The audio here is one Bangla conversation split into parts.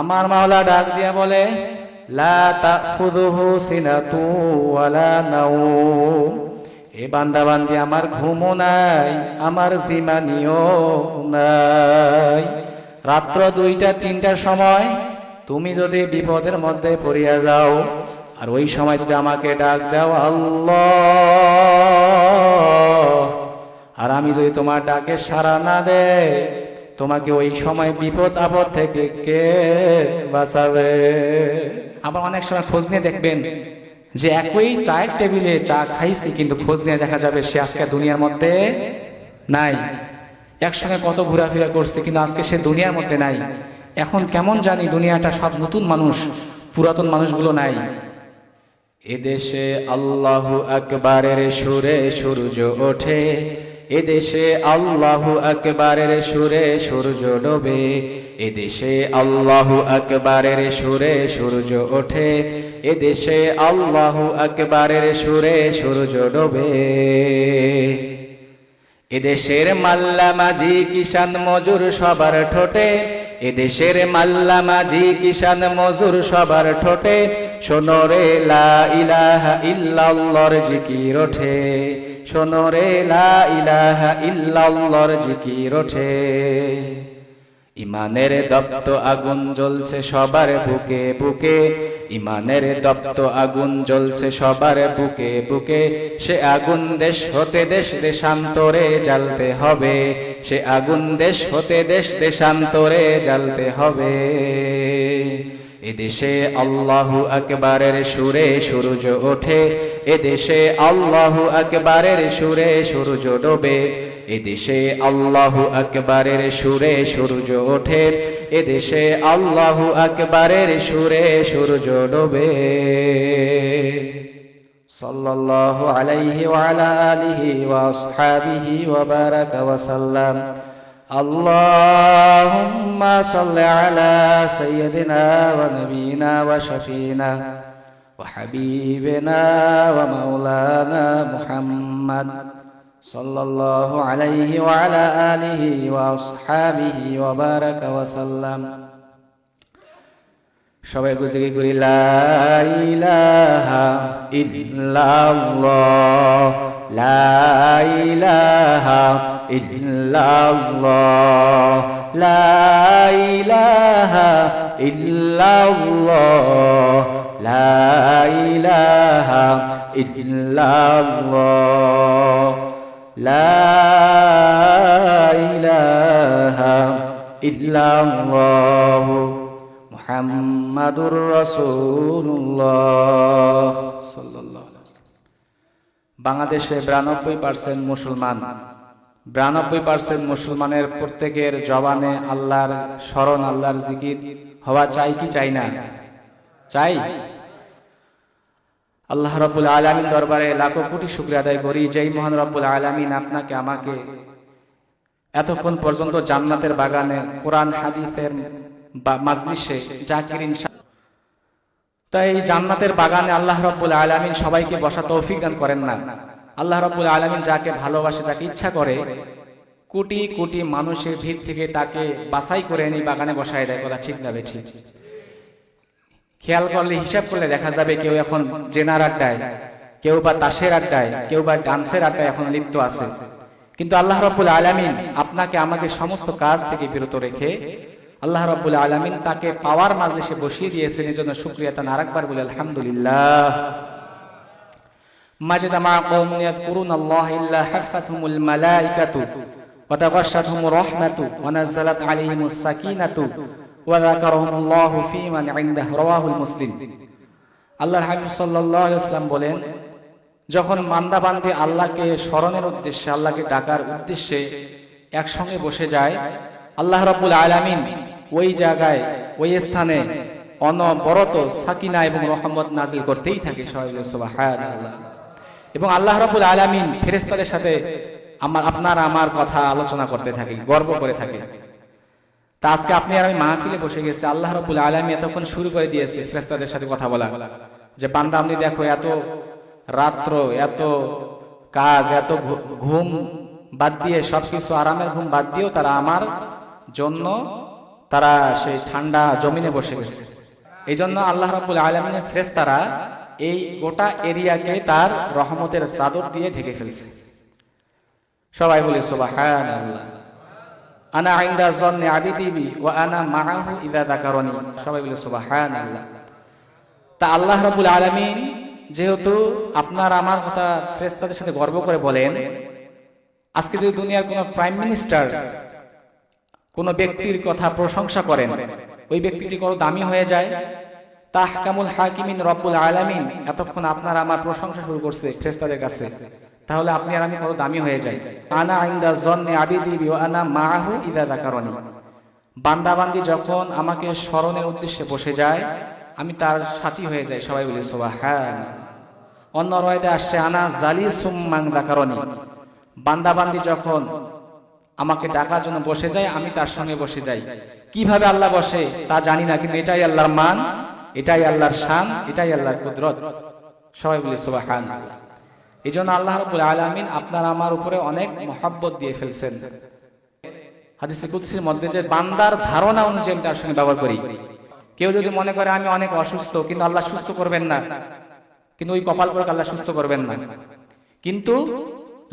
আমার মাওলা ডাক দিয়া বলে এ বান্দা বান্দি আমার ঘুমও নাই, আমার জিমানিও নাই। রাত্র দুইটা তিনটার সময় তুমি যদি বিপদের মধ্যে পড়িয়া যাও, আর ওই সময় যদি আমাকে ডাক দাও, আল্লাহ, আর আমি যদি তোমার ডাকে সাড়া না দেয় তোমাকে ওই সময় বিপদ আপদ থেকে কে বাঁচাবে? আবার অনেক সময় খোঁজ নিয়ে দেখবেন যে একই চায়ের টেবিলে চা খাইছি, কিন্তু খোঁজ নিয়ে দেখা যাবে সে আজকে দুনিয়ার মধ্যে নাই। একসঙ্গে কত ঘোরাফেরা করছে, কিন্তু আজকে সে দুনিয়ার মধ্যে নাই। এখন কেমন জানি দুনিয়াটা সব নতুন মানুষ, পুরাতন মানুষগুলো নাই। এদেশে আল্লাহু আকবারের সুরে সূর্য ওঠে এদেশে আল্লাহু আকবারের সুরে সূর্য ডোবে, এদেশে আল্লাহু আকবারের সুরে সূর্য ওঠে, এদেশে আল্লাহু আকবারের সুরে সূর্য ডোবে। এদেশের মাল্লা মাঝি কিষান মজুর সবার ঠোঁটে, এদেশের মাল্লা মাঝি কিষান মজুর সবার ঠোঁটে সোনরে লা ইলাহা ইল্লাল্লাহর জিকির ওঠে। লা ইলাহা ইল্লাল্লাহর জিকির ওঠে। ইমানের দপ্ত আগুন জ্বলছে সবার বুকে বুকে, ইমানের দপ্ত আগুন জ্বলছে সবার বুকে বুকে। সে আগুন দেশ হতে দেশ দেশান্তরে জ্বালতে হবে, সে আগুন দেশ হতে দেশ দেশান্তরে জ্বালতে হবে। এদেশে আল্লাহু আকবারের সুরে সূর্য ওঠে, এদেশে আল্লাহু আকবারের সুরে সূর্য ডোবে, এদেশে আল্লাহু আকবারের সুরে সূর্য ওঠে, এদেশে আল্লাহু আকবারের সুরে সূর্য ডোবে। সাল্লাল্লাহু আলাইহি ওয়ালা আলিহি ওয়া আসহাবিহি ওয়া বারাকা ওয়া সাল্লাম। اللهم صل على سيدنا ونبينا وشفينا وحبيبنا ومولانا محمد صلى الله عليه وعلى آله وأصحابه وبارك وسلم সবাই গুজরি করি লা ইলাহা ইল্লাল্লাহ লা ইলাহা ইল্লাল্লাহ লা ইলাহা ইল্লাল্লাহ লা ইলাহা বাংলাদেশে বিরানব্বই পার্সেন্ট মুসলমান। বিরানব্বই পার্সেন্ট মুসলমানের প্রত্যেকের জবানে আল্লাহর স্মরণ, আল্লাহর জিকির হওয়া চাই কি চাই না? চাই? আল্লাহ রব্বুল আলমিন দরবারে লাখো কোটি শুক্রিয়া আদায় করি। যেই মহান রব্বুল আলমিন আপনাকে, আমাকে এতক্ষণ পর্যন্ত জান্নাতের বাগানে, কোরআন, হাদিসের মাজলিসে জাকিরিন তাই জান্নাতের বাগানে আল্লাহ রব্বুল আলমিন সবাইকে বসা তৌফিক দান করেন না। আল্লাহ রব্বুল আলমিন যাকে ভালোবাসে, যাকে ইচ্ছা করে, কোটি কোটি মানুষের ভিড় থেকে তাকে বাছাই করে এনে বাগানে বসায় দেয়, কথা ঠিক যাবে ঠিক খেয়াল করলে, হিসাব করলে দেখা যাবে কেউ এখন জেনার আড্ডায়, কেউ বা তাসের আড্ডায়, কেউ বা ডান্সের আড্ডায় এখন লিপ্ত আছে। কিন্তু আল্লাহ রব্বুল আলমিন আপনাকে আমাকে সমস্ত কাজ থেকে বিরত রেখে আল্লাহ রব্বুল আলমিন তাকে পাওয়ার মাজলিসে বসিয়ে দিয়েছেন। এই জন্য শুক্রিয়া তান আরেকবার বলে, আলহামদুলিল্লাহ। মাজিদ মা কওম ইয়াযকুরুন আল্লাহ ইল্লা হাফাতহুমুল মালাইকাতু ওয়া রাহমাতু ওয়া নাযালাত আলাইহিমুস সাকিনাতু ওয়া যাকারাহুমুল্লাহু ফী মান ইনদাহু, রাওয়াহুল মুসলিম। আল্লাহর হাবিব সাল্লাল্লাহু আলাইহি বলেন, যখন আল্লাহকে স্মরণের উদ্দেশ্যে, আল্লাহকে ডাকার উদ্দেশ্যে একসঙ্গে বসে যায়, আল্লাহ রাব্বুল আলামিন ওই জায়গায়, ওই স্থানে অনবরত সাকিনা এবং রহমত নাজিল করতেই থাকে। সুবহানাল্লাহ। এবং আল্লাহ রাব্বুল আলামিন ফেরেশতাদের সাথে আমার, আপনার আমার কথা আলোচনা করতে থাকি, গর্ব করে থাকে। তা আজকে আপনি আর আমি মাহফিলে বসে গেছি, আল্লাহ রাব্বুল আলামিন এতক্ষণ শুরু করে দিয়েছে ফেরেশতাদের সাথে কথা বলা। যে বান্দা, আপনি দেখো এত রাত্র, এত কাজ, এত ঘুম বাদ দিয়ে সবকিছু, আরামের ঘুম বাদ দিয়েও তারা আমার জন্য তারা সেই ঠান্ডা জমিনে বসে গেছে। এই জন্য আল্লাহ রাবুল আলমিনের ফ্রেস্তারা এই গোটা এরিয়াকে তার রহমতের চাদর দিয়ে ঢেকে ফেলছে। সবাই বলে সোবাহান আনা আবিদিবি ও আনা সবাই আল্লাহ তা যেহেতু আপনার আমার কথা ফ্রেস্তাদের সাথে গর্ব করে বলেন, আজকে যদি দুনিয়ার কোনো প্রাইম মিনিস্টার কোনো ব্যক্তির কথা প্রশংসা করেন, ওই ব্যক্তিটি কত দামি হয়ে যায়? তাহকামুল হাকিমিন রব্বুল আলামিন। এতক্ষণ আপনার আমার প্রশংসা শুরু করছে ফ্রেস্তাদের কাছে। তাহলে আপনি আর আমি কত দামি হয়ে যাই? আনা আইন্দা জন্নে আবিদি বিও আনা মাহু ইদা দাকারণী বান্দাবান্দি যখন আমাকে স্মরণের উদ্দেশ্যে বসে যায়, আমি তার সাথী হয়ে যাই, সবাই বলি সোবাহান। অন্য রয়েতে আসছে, আনা জালি সুম্মাং দাকারণী বান্দাবান্দি যখন আমাকে ডাকার জন্য বসে যায়, আমি তার সঙ্গে বসে যাই। কীভাবে আল্লাহ বসে তা জানি না, কিন্তু এটাই আল্লাহর মান। এটাই আল্লাহর শান, এটাই আল্লাহর কুদরত। সবাই বলি সুবাহান এই জন্য আল্লাহ রবুল আলমিন আপনার আমার উপরে অনেক মহাব্বত দিয়ে ফেলছেন। হাদিসে মধ্যে যে বান্দার ধারণা অনুযায়ী আমি তার সঙ্গে ব্যবহার করি। কেউ যদি মনে করে আমি অনেক অসুস্থ, কিন্তু আল্লাহ সুস্থ করবেন না, কিন্তু ওই কপাল করে আল্লাহ সুস্থ করবেন না। কিন্তু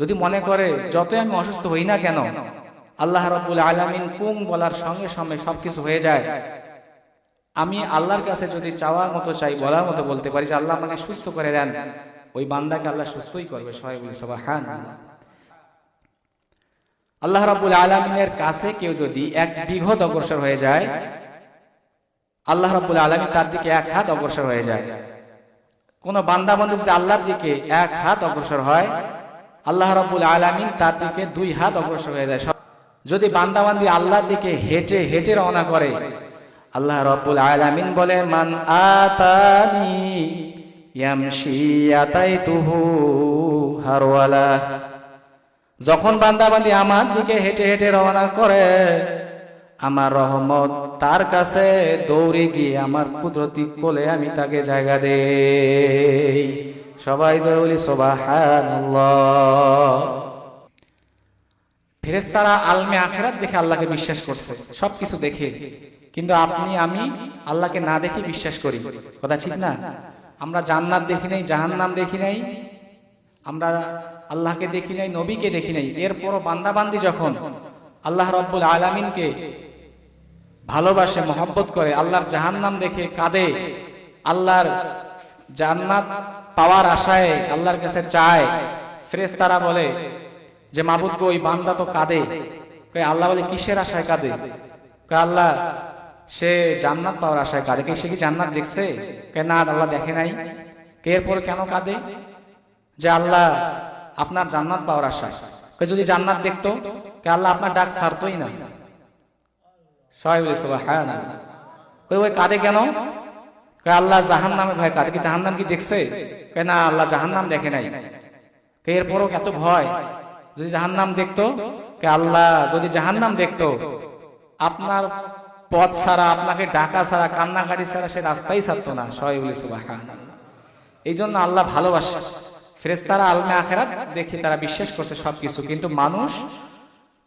যদি মনে করে যতই আমি অসুস্থ হই না কেন, আল্লাহ রবুল আলমিন কুম বলার সঙ্গে সঙ্গে সবকিছু হয়ে যায়। আমি আল্লাহর কাছে যদি চাওয়ার মতো চাই, বলার মতো বলতে পারি যে আল্লাহ আমাকে সুস্থ করে দেন, ওই বান্দাকে আল্লাহ সুস্থই করবে, সবাই বলি সবাই হ্যাঁ আল্লাহ রাবুল আলমিনের কাছে কেউ যদি এক বিঘত অগ্রসর হয়ে যায়, আল্লাহ রাবুল আলমী তার দিকে এক হাত অগ্রসর হয়ে যায়। কোন বান্দা বন্ধু যদি আল্লাহর দিকে এক হাত অগ্রসর হয়, আল্লাহ রাবুল আলমিন তার দিকে দুই হাত অগ্রসর হয়ে যায়। যদি বান্দাবান্দি আল্লাহর দিকে হেঁটে হেঁটে রওনা করে আল্লাহ রব্বুল আলামিন বলে, মান আতানি হারওয়ালা। যখন বান্দাবান্দি আমার দিকে হেঁটে হেঁটে রওনা করে, আমার রহমত তার কাছে দৌড়ে গিয়ে আমার কুদরতি কোলে আমি তাকে জায়গা দেই। সবাই জয় বলি, সোবাহানাল্লাহ। ফেরেস্তারা আলমে আখেরাত দেখে আল্লাহকে বিশ্বাস করছে। সবকিছু দেখে। কিন্তু আপনি, আমি আল্লাহকে না দেখে বিশ্বাস করি। কথা ঠিক না? আমরা জান্নাত দেখি নাই, জাহান্নাম দেখি নাই, আমরা আল্লাহকে দেখি নাই, নবীকে দেখি নাই। এরপরও বান্দাবান্দি যখন আল্লাহ রব্বুল আলমিনকে ভালোবাসে, মহব্বত করে, আল্লাহর জাহান্নাম দেখে কাঁদে, আল্লাহর জান্নাত পাওয়ার আশায় আল্লাহর কাছে চায় ফ্রেস তারা বলে যে, মাবুদ ওই বান্দা তো কাঁদে। আল্লাহ বলে, কিসের আশায় কাঁদে? আল্লাহ সে জান্নাত পাওয়ার আশায় কাঁদে। সে কি জান্নাত দেখছে? না, আল্লাহ দেখে নাই। কে এরপর কেন কাঁদে? যে আল্লাহ আপনার জান্নাত পাওয়ার আশায়। যদি জান্নাত দেখতো, কে আল্লাহ আপনার ডাক ছাড়তোই না। হ্যাঁ কাঁদে কেন? আল্লাহ জাহান নামে ভয় কাঁদে। কি জাহান নাম কি দেখছে? না, আল্লাহ জাহান নাম দেখে নাই। এরপরও এত ভয়? যদি জাহান নাম দেখতো, কে আল্লাহ যদি জাহান নাম দেখতো, আপনার পথ ছাড়া, আপনাকে ডাকা ছাড়া, কান্নাকাটি ছাড়া সে রাস্তাই ছাড়তো না। সবাই বলে এই জন্য আল্লাহ ভালোবাসে। ফেরেস্তারা আলমে আখেরাত দেখে তারা বিশ্বাস করছে সবকিছু। কিন্তু মানুষ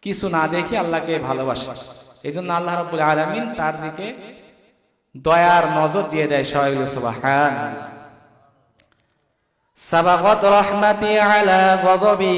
কিছু না দেখে আল্লাহকে ভালোবাসে। এই জন্য আল্লাহ রবুল আলমিন তার দিকে দয়ার নজর দিয়ে দেয়। সবাই বলে সুবাহান সাবাগত রহমাতি আলা গদবি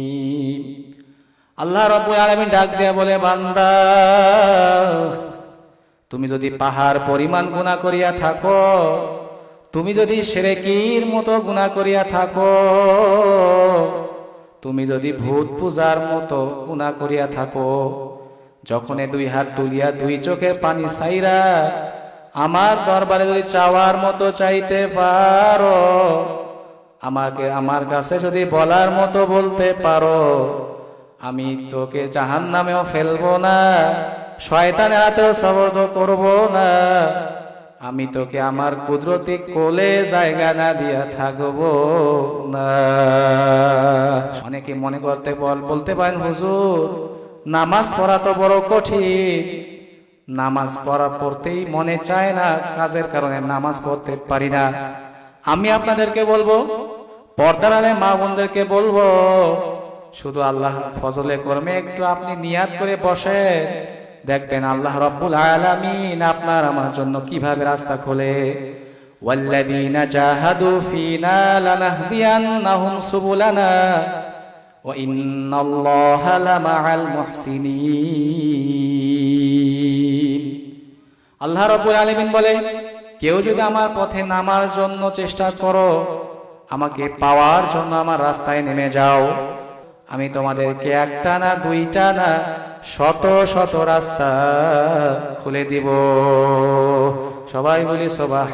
আল্লাহ রব্বুল আলামিন ডাক দিয়ে বলে, বান্দা, তুমি যদি পাহাড় পরিমাণ গুণা করিয়া থাকো, তুমি যদি সেরেকির মতো গুণা করিয়া থাকো, তুমি যদি ভূত পূজার মতো গুণা করিয়া থাকো, যখন দুই হাত তুলিয়া দুই চোখের পানি সাইরা আমার দরবারে যদি চাওয়ার মতো চাইতে পারো, আমাকে আমার কাছে যদি বলার মতো বলতে পারো আমি তোকে জাহান নামেও ফেলব না, শয়তানের হাতেও শবদ করব না। আমি তোকে আমার কুদরতি কোলে জায়গা না দিয়া থাকব না। অনেকে মনে করতে বল- বলতে পারেন, হুজুর, নামাজ পড়া তো বড় কঠিন। নামাজ পড়া পড়তেই মনে চায় না, কাজের কারণে নামাজ পড়তে পারি না। আমি আপনাদেরকে বলব, পর্দার মা বোনদেরকে বলব শুধু আল্লাহ ফজলে কর্মে একটু আপনি নিয়াত করে বসেন দেখবেন আল্লাহ রব্বুল আলামিন আপনার আমার জন্য কিভাবে রাস্তা খোলে والذين جاهدوا فينا لنهدينهم سبلنا وإن الله لمع المحسنين আল্লাহ রব্বুল আলামিন বলে কেউ যদি আমার পথে নামার জন্য চেষ্টা করো আমাকে পাওয়ার জন্য আমার রাস্তায় নেমে যাও আমি তোমাদেরকে একটা না দুইটা না শত শত রাস্তা খুলে দিব। সবাই বলি সবাহ